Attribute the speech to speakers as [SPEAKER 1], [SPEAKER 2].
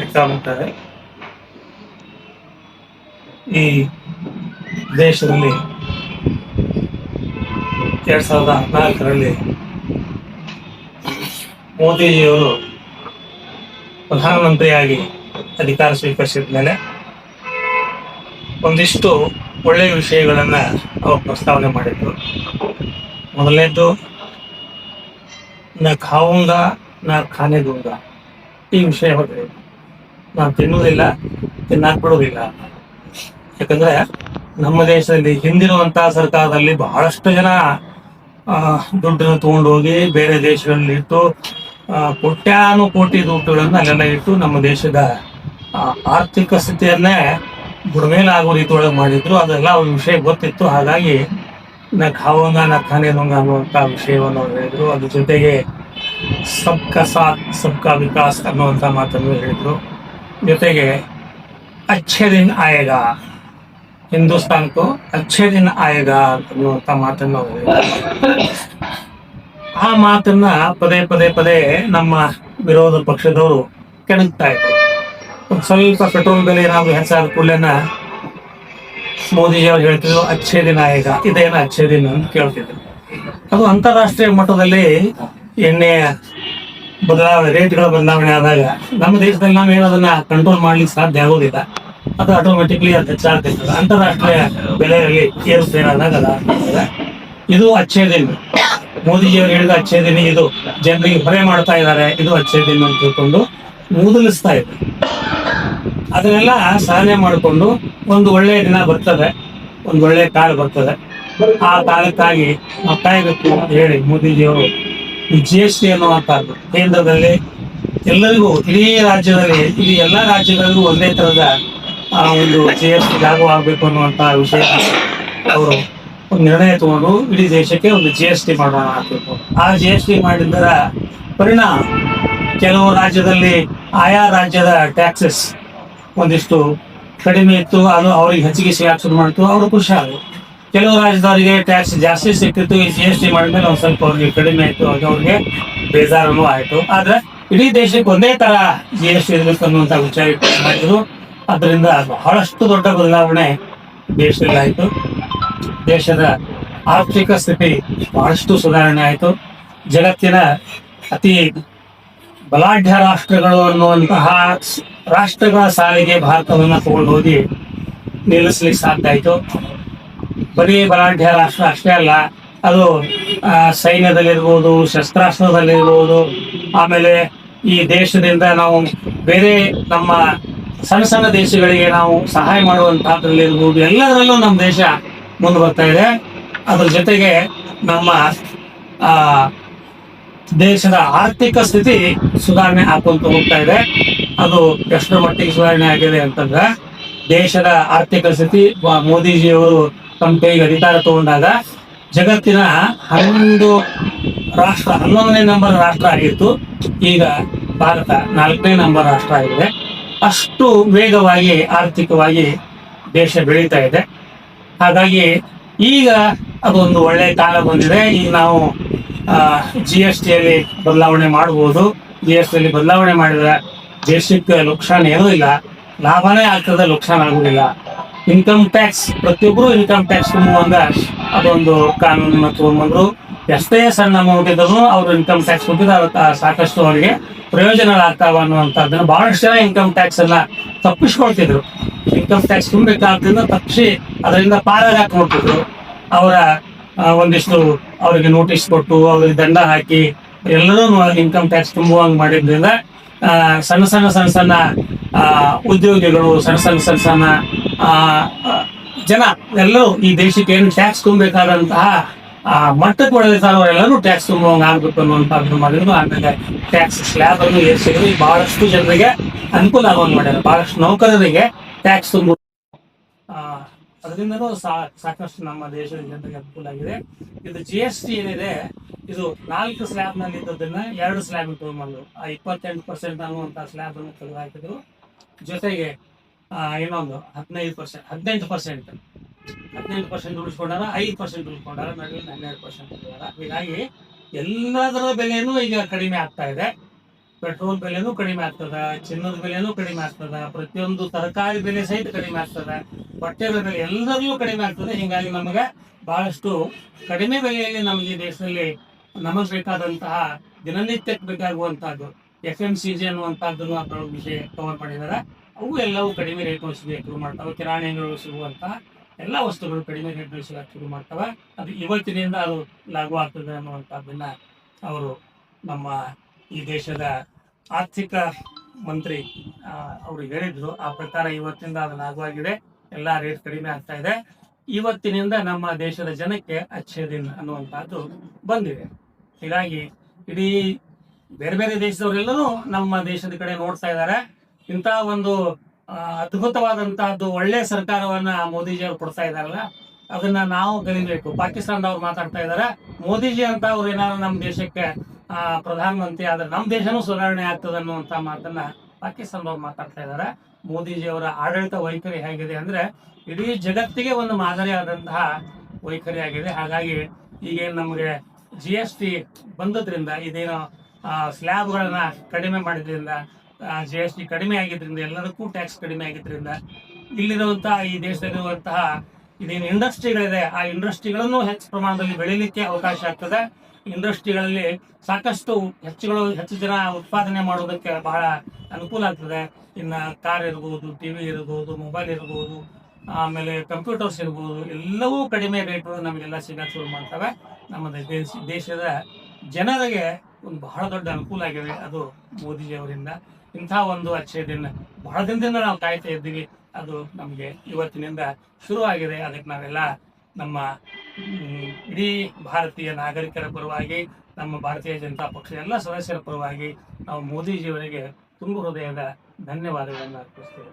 [SPEAKER 1] ಇಡ್ತಾ ಹೋಗ್ತಾರೆ ಈ ದೇಶದಲ್ಲಿ ಎರಡ್ ಸಾವಿರದ ಹದಿನಾಲ್ಕರಲ್ಲಿ ಮೋದಿಜಿಯವರು ಪ್ರಧಾನಮಂತ್ರಿಯಾಗಿ ಅಧಿಕಾರ ಸ್ವೀಕರಿಸಿದ ಮೇಲೆ ಒಂದಿಷ್ಟು ಒಳ್ಳೆಯ ವಿಷಯಗಳನ್ನ ಅವರು ಪ್ರಸ್ತಾವನೆ ಮಾಡಿದ್ರು. ಮೊದಲನೇದ್ದು, ನಾ ಖಾವುಂಗ ನ ಖಾನೆ ದೂಂಗ ಈ ವಿಷಯ ಹೋದ್ರೆ ನಾನು ತಿನ್ನುವುದಿಲ್ಲ ತಿನ್ನಾಕ್ ಬಿಡುವುದಿಲ್ಲ ಯಾಕಂದ್ರೆ ನಮ್ಮ ದೇಶದಲ್ಲಿ ಹಿಂದಿರುವಂತಹ ಸರ್ಕಾರದಲ್ಲಿ ಬಹಳಷ್ಟು ಜನ ದುಡ್ಡನ್ನು ತಗೊಂಡು ಹೋಗಿ ಬೇರೆ ದೇಶಗಳಲ್ಲಿ ಇಟ್ಟು ಕೋಟ್ಯಾನು ಕೋಟಿ ದುಡ್ಡುಗಳನ್ನ ಅಲ್ಲೆಲ್ಲ ಇಟ್ಟು ನಮ್ಮ ದೇಶದ ಆರ್ಥಿಕ ಸ್ಥಿತಿಯನ್ನೇ ಬುಡಮೇಲಾಗೋ ರೀತಿ ಒಳಗೆ ಮಾಡಿದ್ರು. ಅದೆಲ್ಲ ಅವ್ರ ವಿಷಯ ಗೊತ್ತಿತ್ತು. ಹಾಗಾಗಿ ನ ಖಾವಂಗ ನ ಅನ್ನುವಂಥ ವಿಷಯವನ್ನು ಅವ್ರು ಹೇಳಿದ್ರು. ಅದ್ರ ಜೊತೆಗೆ ಸಬ್ಕಾ ಸಾಥ್ ಸಬ್ಕಾ ವಿಕಾಸ್ ಅನ್ನುವಂಥ ಮಾತನ್ನು ಹೇಳಿದ್ರು. ಜೊತೆಗೆ ಅಚ್ಛೆ ದಿನ ಆಯೇಗಾ ಹಿಂದೂಸ್ತಾನ್ಕು ಅಚ್ಛೆ ದಿನ ಆಯಗ ಅನ್ನುವಂಥ ಮಾತನ್ನು ಆ ಮಾತನ್ನ ಪದೇ ಪದೇ ಪದೇ ನಮ್ಮ ವಿರೋಧ ಪಕ್ಷದವರು ಕೆಣಕ್ತಾ ಇದ್ರು ಸ್ವಲ್ಪ ಪೆಟ್ರೋಲ್ ಬೆಲೆ ಏನಾದ್ರು ಹೆಚ್ಚಾದ ಕೂಡಲೇನ ಮೋದಿಜಿ ಅವ್ರು ಹೇಳ್ತಿದ್ರು ಅಚ್ಛೆ ದಿನ ಈಗ ಇದೇನ ಅಚ್ಛೆ ದಿನ ಅಂತ ಕೇಳ್ತಿದ್ರು. ಅದು ಅಂತಾರಾಷ್ಟ್ರೀಯ ಮಟ್ಟದಲ್ಲಿ ಎಣ್ಣೆ ಬದಲಾವಣೆ ರೇಟ್ಗಳ ಬದಲಾವಣೆ ಆದಾಗ ನಮ್ಮ ದೇಶದಲ್ಲಿ ನಾವು ಏನದನ್ನ ಕಂಟ್ರೋಲ್ ಮಾಡ್ಲಿಕ್ಕೆ ಸಾಧ್ಯ ಆಗೋದಿಲ್ಲ. ಅದು ಆಟೋಮೆಟಿಕ್ಲಿ ಅದು ಹೆಚ್ಚಾಗ್ತಿರ್ತದೆ. ಅಂತಾರಾಷ್ಟ್ರೀಯ ಬೆಲೆಯಲ್ಲಿ ಏರುಪೇರಾದಾಗ ಇದು ಅಚ್ಚೇ ದಿನ ಮೋದಿಜಿ ಅವರು ಹೇಳಿದ ಅಚ್ಚೇ ದಿನ ಇದು ಜನರಿಗೆ ಹೊರೆ ಮಾಡ್ತಾ ಇದ್ದಾರೆ. ಇದು ಅಚ್ಚೇ ದಿನ ಅಂತ ತಿಳ್ಕೊಂಡು ಮೂದಲಿಸ್ತಾ ಇದೆ ಅದನ್ನೆಲ್ಲ ಸಾಧನೆ ಮಾಡಿಕೊಂಡು ಒಂದು ಒಳ್ಳೆಯ ದಿನ ಬರ್ತದೆ. ಒಂದು ಒಳ್ಳೆಯ ಕಾಲ ಬರ್ತದೆ. ಆ ಕಾಲಕ್ಕಾಗಿ ನಾವು ಕಾಯಬೇಕು ಅಂತ ಹೇಳಿ ಮೋದಿಜಿಯವರು ಈ ಜಿ ಎಸ್ ಟಿ ಅನ್ನುವಂಥದ್ದು ಕೇಂದ್ರದಲ್ಲಿ ಎಲ್ಲರಿಗೂ, ಇಡೀ ರಾಜ್ಯದಲ್ಲಿ ಇಲ್ಲಿ ಎಲ್ಲ ರಾಜ್ಯಗಳಿಗೂ ಒಂದೇ ತರದ, ಆ, ಒಂದು ಜಿ ಎಸ್ ಟಿ ಲಾಗು ಆಗಬೇಕು ಅನ್ನುವಂಥ ವಿಷಯ ಅವರು ಒಂದು ನಿರ್ಣಯ ತಗೊಂಡು ಇಡೀ ದೇಶಕ್ಕೆ ಒಂದು ಜಿ ಎಸ್ ಟಿ ಮಾಡೋಣ ಆ ಜಿ ಎಸ್ ಟಿ ಮಾಡಿದ್ದರ ಪರಿಣಾಮ, ಕೆಲವು ರಾಜ್ಯದಲ್ಲಿ ಆಯಾ ರಾಜ್ಯದ ಟ್ಯಾಕ್ಸಸ್ ಒಂದಿಷ್ಟು ಕಡಿಮೆ ಇತ್ತು, ಅದು ಅವ್ರಿಗೆ ಹೆಚ್ಚಿಗೆ ಸಿಗಾಕ್ ಶುರು ಮಾಡಿತು, ಅವರು ಖುಷಿ ಆದ್ರು. ಕೆಲವು ರಾಜ್ಯದವರಿಗೆ ಟ್ಯಾಕ್ಸ್ ಜಾಸ್ತಿ ಸಿಕ್ತಿತ್ತು ಈ ಜಿ ಎಸ್ ಟಿ ಮಾಡಿದ್ಮೇಲೆ ಒಂದು ಸ್ವಲ್ಪ ಅವ್ರಿಗೆ ಕಡಿಮೆ ಆಯಿತು ಅದು ಅವ್ರಿಗೆ ಬೇಜಾರನು ಆಯಿತು. ಆದ್ರೆ ಇಡೀ ದೇಶಕ್ಕೆ ಒಂದೇ ತರ ಜಿ ಎಸ್ ಟಿ ಇರಬೇಕು ಅನ್ನುವಂಥ ವಿಚಾರ ಮಾಡಿದ್ರು ಅದರಿಂದ ಬಹಳಷ್ಟು ದೊಡ್ಡ ಬದಲಾವಣೆ ದೇಶದಲ್ಲಿ ಆಯ್ತು. ದೇಶದ ಆರ್ಥಿಕ ಸ್ಥಿತಿ ಬಹಳಷ್ಟು ಸುಧಾರಣೆ ಆಯಿತು. ಜಗತ್ತಿನ ಅತಿ ಬಲಾಢ್ಯ ರಾಷ್ಟ್ರಗಳು ಅನ್ನುವಂತಹ ರಾಷ್ಟ್ರಗಳ ಸಾಲಿಗೆ ಭಾರತವನ್ನು ತಗೊಂಡು ಹೋಗಿ ನಿಲ್ಲಿಸ್ಲಿಕ್ಕೆ ಸಾಧ್ಯ ಆಯ್ತು. ಬರೀ ಬಲಾಢ್ಯ ರಾಷ್ಟ್ರ ಅಷ್ಟೇ ಅಲ್ಲ, ಅದು ಸೈನ್ಯದಲ್ಲಿರ್ಬೋದು, ಶಸ್ತ್ರಾಸ್ತ್ರದಲ್ಲಿರ್ಬೋದು, ಆಮೇಲೆ ಈ ದೇಶದಿಂದ ನಾವು ಬೇರೆ ನಮ್ಮ ಸಣ್ಣ ಸಣ್ಣ ದೇಶಗಳಿಗೆ ನಾವು ಸಹಾಯ ಮಾಡುವಂತಹದ್ರಲ್ಲಿರ್ಬೋದು ಎಲ್ಲದರಲ್ಲೂ ನಮ್ಮ ದೇಶ ಮುಂದೆ ಬರ್ತಾ ಇದೆ. ಅದ್ರ ಜೊತೆಗೆ ನಮ್ಮ ದೇಶದ ಆರ್ಥಿಕ ಸ್ಥಿತಿ ಸುಧಾರಣೆ ಆಕೊಂತ ಹೋಗ್ತಾ ಇದೆ. ಅದು ಎಷ್ಟರ ಮಟ್ಟಿಗೆ ಸುಧಾರಣೆ ಆಗಿದೆ ಅಂತಂದ್ರೆ, ದೇಶದ ಆರ್ಥಿಕ ಸ್ಥಿತಿ ಮೋದಿಜಿಯವರು ಕೈಗೆ ಅಧಿಕಾರ ತಗೊಂಡಾಗ ಜಗತ್ತಿನ ಹನ್ನೊಂದು ರಾಷ್ಟ್ರ, ಹನ್ನೊಂದನೇ ನಂಬರ್ ರಾಷ್ಟ್ರ ಆಗಿತ್ತು. ಈಗ ಭಾರತ ನಾಲ್ಕನೇ ನಂಬರ್ ರಾಷ್ಟ್ರ ಆಗಿದೆ. ಅಷ್ಟು ವೇಗವಾಗಿ, ಆರ್ಥಿಕವಾಗಿ ದೇಶ ಬೆಳೀತಾ ಇದೆ. ಹಾಗಾಗಿ ಈಗ ಅದೊಂದು ಒಳ್ಳೆ ಕಾಲ ಬಂದಿದೆ. ಈಗ ನಾವು ಜಿ ಎಸ್ ಟಿಯಲ್ಲಿ ಬದಲಾವಣೆ ಮಾಡಬಹುದು ಜಿ ಎಸ್ ಟಿಯಲ್ಲಿ ಬದಲಾವಣೆ ಮಾಡಿದ್ರೆ ದೇಶಕ್ಕೆ ನುಕ್ಸಾನ್ ಏನೂ ಇಲ್ಲ. ಲಾಭನೇ ಆಗ್ತದೆ, ನುಕ್ಸಾನ್ ಆಗುದಿಲ್ಲ. ಇನ್ಕಮ್ ಟ್ಯಾಕ್ಸ್ ಪ್ರತಿಯೊಬ್ಬರು ಇನ್ಕಮ್ ಟ್ಯಾಕ್ಸ್ ತುಂಬುವಂಗ ಅದೊಂದು ಕಾನೂನನ್ನು ತಗೊಂಡ್ಬಂದ್ರು. ಎಷ್ಟೇ ಸಣ್ಣ ಅಮೌಂಟ್ ಇದ್ರು ಅವ್ರು ಇನ್ಕಮ್ ಟ್ಯಾಕ್ಸ್ ಕೊಟ್ಟಿದ್ರೆ ಸಾಕಷ್ಟು ಅವರಿಗೆ ಪ್ರಯೋಜನಗಳಾಗ್ತಾವ ಅನ್ನುವಂಥದ್ದನ್ನು ಬಹಳಷ್ಟು ಜನ ಇನ್ಕಮ್ ಟ್ಯಾಕ್ಸ್ ಎಲ್ಲ ತಪ್ಪಿಸ್ಕೊಳ್ತಿದ್ರು. ಇನ್ಕಮ್ ಟ್ಯಾಕ್ಸ್ ತುಂಬಬೇಕಾದ್ರಿಂದ ತಪ್ಪಿಸಿ ಅದರಿಂದ ಪಾರಾಗಾಕ್ ನೋಡ್ತಿದ್ರು ಅವರ ಒಂದಿಷ್ಟು ಅವರಿಗೆ ನೋಟಿಸ್ ಕೊಟ್ಟು ಅವರಿಗೆ ದಂಡ ಹಾಕಿ ಎಲ್ಲರೂ ಇನ್ಕಮ್ ಟ್ಯಾಕ್ಸ್ ತುಂಬುವಂಗೆ ಮಾಡಿದ್ರಿಂದ ಸಣ್ಣ ಸಣ್ಣ ಸಣ್ಣ ಸಣ್ಣ ಉದ್ಯೋಗಿಗಳು, ಸಣ್ಣ ಸಣ್ಣ ಸಣ್ಣ ಸಣ್ಣ ಜನ ಎಲ್ಲರೂ ಈ ದೇಶಕ್ಕೆ ಏನು ಟ್ಯಾಕ್ಸ್ ತುಂಬಬೇಕಾದಂತಹ ಮಟ್ಟಕ್ಕೆ ಎಲ್ಲರೂ ಟ್ಯಾಕ್ಸ್ ತುಂಬುವಂಗ ಆಗ್ಬೇಕು ಅನ್ನುವಂಥದ್ದು ಮಾಡಿದ್ರು ಆಮೇಲೆ ಟ್ಯಾಕ್ಸ್ ಸ್ಲ್ಯಾಬ್ ಅನ್ನು ಏರಿಸಿದ್ರು. ಬಹಳಷ್ಟು ಜನರಿಗೆ ಅನುಕೂಲ ಆಗುವಂಗ್ ಮಾಡ್ಯಾರ ಬಹಳಷ್ಟು ನೌಕರರಿಗೆ ಟ್ಯಾಕ್ಸ್ ತುಂಬ ಅದರಿಂದನೂ ಸಾಕಷ್ಟು ನಮ್ಮ ದೇಶದ ಜನರಿಗೆ ಅನುಕೂಲ ಆಗಿದೆ. ಇದು ಜಿ ಎಸ್ ಟಿ ಏನಿದೆ, ಇದು ನಾಲ್ಕು ಸ್ಲ್ಯಾಬ್ನಲ್ಲಿ ಇದ್ದದನ್ನ ಎರಡು ಸ್ಲ್ಯಾಬ್ ಮಾಡಿದ್ರು ಆ ಇಪ್ಪತ್ತೆಂಟು ಪರ್ಸೆಂಟ್ ಅನ್ನುವಂತ ಸ್ಲ್ಯಾಬ್ ಅನ್ನು ತೆಗೆದು ಹಾಕಿದ್ರು ಜೊತೆಗೆ ಇನ್ನೊಂದು ಹದಿನೈದು ಪರ್ಸೆಂಟ್ ಹದಿನೆಂಟು ಪರ್ಸೆಂಟ್ ಹದಿನೆಂಟು ಪರ್ಸೆಂಟ್ ಉಳಿಸ್ಕೊಂಡಾರ, ಐದು ಪರ್ಸೆಂಟ್ ಉಳಿಸ್ಕೊಂಡಾರ ನಡುವಿನ ಹನ್ನೆರಡು ಪರ್ಸೆಂಟ್ ಹೀಗಾಗಿ ಎಲ್ಲದರ ಬೆಲೆನೂ ಈಗ ಕಡಿಮೆ ಆಗ್ತಾ ಇದೆ. ಪೆಟ್ರೋಲ್ ಬೆಲೆನೂ ಕಡಿಮೆ ಆಗ್ತದ, ಚಿನ್ನದ ಬೆಲೆನೂ ಕಡಿಮೆ ಆಗ್ತದ, ಪ್ರತಿಯೊಂದು ತರಕಾರಿ ಬೆಲೆ ಸಹಿತ ಕಡಿಮೆ ಆಗ್ತದ ಬಟ್ಟೆ ಬೆಲೆ ಎಲ್ಲದರಲ್ಲೂ ಕಡಿಮೆ ಆಗ್ತದೆ. ಹೀಗಾಗಿ ನಮಗೆ ಬಹಳಷ್ಟು ಕಡಿಮೆ ಬೆಲೆಯಲ್ಲಿ ನಮಗೆ ಈ ದೇಶದಲ್ಲಿ ನಮಗೆ ಬೇಕಾದಂತಹ ದಿನನಿತ್ಯಕ್ಕೆ ಬೇಕಾಗುವಂತಹದ್ದು ಎಫ್ ಎಂ ಸಿ ಜಿ ಅನ್ನುವಂಥದ್ದನ್ನು ಅದರೊಳಗೆ ವಿಷಯ ಕವರ್ ಮಾಡಿದ್ದಾರೆ ಅವು ಎಲ್ಲವೂ ಕಡಿಮೆ ರೇಟ್ ಸಿಗಕ್ಕೆ ಶುರು ಮಾಡ್ತವೆ. ಕಿರಾಣಿ ಅಂಗಡಿಗಳು ಸಿಗುವಂತಹ ಎಲ್ಲ ವಸ್ತುಗಳು ಕಡಿಮೆ ರೇಟ್ ಸಿಗಕ್ಕೆ ಶುರು ಮಾಡ್ತವೆ. ಅದು ಇವತ್ತಿನಿಂದ ಅದು ಲಾಗು ಆಗ್ತದೆ ಅನ್ನುವಂಥದ್ದನ್ನ ಅವರು ನಮ್ಮ ಈ ದೇಶದ ಆರ್ಥಿಕ ಮಂತ್ರಿ ಅವರು ಹೇಳಿದ್ರು. ಆ ಪ್ರಕಾರ ಇವತ್ತಿಂದ ಅದು ಲಾಗು ಆಗಿದೆ. ಎಲ್ಲ ರೇಟ್ ಕಡಿಮೆ ಆಗ್ತಾ ಇದೆ. ಇವತ್ತಿನಿಂದ ನಮ್ಮ ದೇಶದ ಜನಕ್ಕೆ ಅಚ್ಚೆ ದಿನ ಅನ್ನುವಂಥದ್ದು ಬಂದಿದೆ. ಹೀಗಾಗಿ ಇಡೀ ಬೇರೆ ಬೇರೆ ದೇಶದವರೆಲ್ಲರೂ ನಮ್ಮ ದೇಶದ ಕಡೆ ನೋಡ್ತಾ ಇದ್ದಾರೆ. ಇಂಥ ಒಂದು ಅದ್ಭುತವಾದಂತಹದ್ದು ಒಳ್ಳೆ ಸರ್ಕಾರವನ್ನ ಮೋದಿಜಿ ಅವರು ಕೊಡ್ತಾ ಇದಾರಲ್ಲ ಅದನ್ನ ನಾವು ಕಲಿಬೇಕು. ಪಾಕಿಸ್ತಾನದವ್ರು ಮಾತಾಡ್ತಾ ಇದಾರೆ ಮೋದಿಜಿ ಅಂತ ಅವ್ರು ಏನಾದ್ರು ನಮ್ಮ ದೇಶಕ್ಕೆ ಪ್ರಧಾನಮಂತ್ರಿ ಆದ್ರೆ ನಮ್ಮ ದೇಶನೂ ಸುಧಾರಣೆ ಆಗ್ತದೆ ಅನ್ನುವಂತ ಮಾತನ್ನ ಪಾಕಿಸ್ತಾನದವ್ರು ಮಾತಾಡ್ತಾ ಇದ್ದಾರೆ. ಮೋದಿಜಿ ಅವರ ಆಡಳಿತ ವೈಖರಿ ಹೇಗಿದೆ ಅಂದ್ರೆ ಇಡೀ ಜಗತ್ತಿಗೆ ಒಂದು ಮಾದರಿಯಾದಂತಹ ವೈಖರಿ ಆಗಿದೆ. ಹಾಗಾಗಿ ಈಗೇನು ನಮಗೆ ಜಿ ಎಸ್ ಟಿ ಬಂದದ್ರಿಂದ, ಇದೇನು ಸ್ಲ್ಯಾಬ್ಗಳನ್ನ ಕಡಿಮೆ ಮಾಡಿದ್ರಿಂದ ಜಿ ಎಸ್ ಟಿ ಕಡಿಮೆ ಆಗಿದ್ರಿಂದ, ಎಲ್ಲದಕ್ಕೂ ಟ್ಯಾಕ್ಸ್ ಕಡಿಮೆ ಆಗಿದ್ರಿಂದ ಇಲ್ಲಿರುವಂತಹ ಈ ದೇಶದಲ್ಲಿರುವಂತಹ ಇದೇನು ಇಂಡಸ್ಟ್ರಿಗಳಿದೆ ಆ ಇಂಡಸ್ಟ್ರಿಗಳನ್ನು ಹೆಚ್ಚು ಪ್ರಮಾಣದಲ್ಲಿ ಬೆಳೀಲಿಕ್ಕೆ ಅವಕಾಶ ಆಗ್ತದೆ. ಇಂಡಸ್ಟ್ರಿಗಳಲ್ಲಿ ಸಾಕಷ್ಟು ಹೆಚ್ಚುಗಳು, ಹೆಚ್ಚು ಜನ ಉತ್ಪಾದನೆ ಮಾಡೋದಕ್ಕೆ ಬಹಳ ಅನುಕೂಲ ಆಗ್ತದೆ. ಇನ್ನು ಕಾರ್ ಇರ್ಬೋದು ಟಿ ವಿ ಇರ್ಬೋದು ಮೊಬೈಲ್ ಇರ್ಬೋದು, ಆಮೇಲೆ ಕಂಪ್ಯೂಟರ್ಸ್ ಇರ್ಬೋದು, ಎಲ್ಲವೂ ಕಡಿಮೆ ರೇಟ್ ನಮಗೆಲ್ಲ ಸಿಗಕ್ಕೆ ಶುರು ಮಾಡ್ತವೆ. ನಮ್ಮ ದೇಶ, ದೇಶದ ಜನರಿಗೆ ಒಂದು ಬಹಳ ದೊಡ್ಡ ಅನುಕೂಲ ಆಗಿದೆ ಅದು ಮೋದಿಜಿ ಅವರಿಂದ ಇಂಥ ಒಂದು ಅಚ್ಚೆ ದಿನ ಬಹಳ ದಿನದಿಂದ ನಾವು ಕಾಯ್ತಾ ಇದ್ದೀವಿ. ಅದು ನಮಗೆ ಇವತ್ತಿನಿಂದ ಶುರುವಾಗಿದೆ ಅದಕ್ಕೆ ನಾವೆಲ್ಲ ನಮ್ಮ ಇಡೀ ಭಾರತೀಯ ನಾಗರಿಕರ ಪರವಾಗಿ, ನಮ್ಮ ಭಾರತೀಯ ಜನತಾ ಪಕ್ಷದ ಎಲ್ಲ ಸದಸ್ಯರ ಪರವಾಗಿ ನಾವು ಮೋದಿಜಿಯವರಿಗೆ ತುಂಬ ಹೃದಯದ ಧನ್ಯವಾದಗಳನ್ನು ಅರ್ಪಿಸ್ತೇವೆ.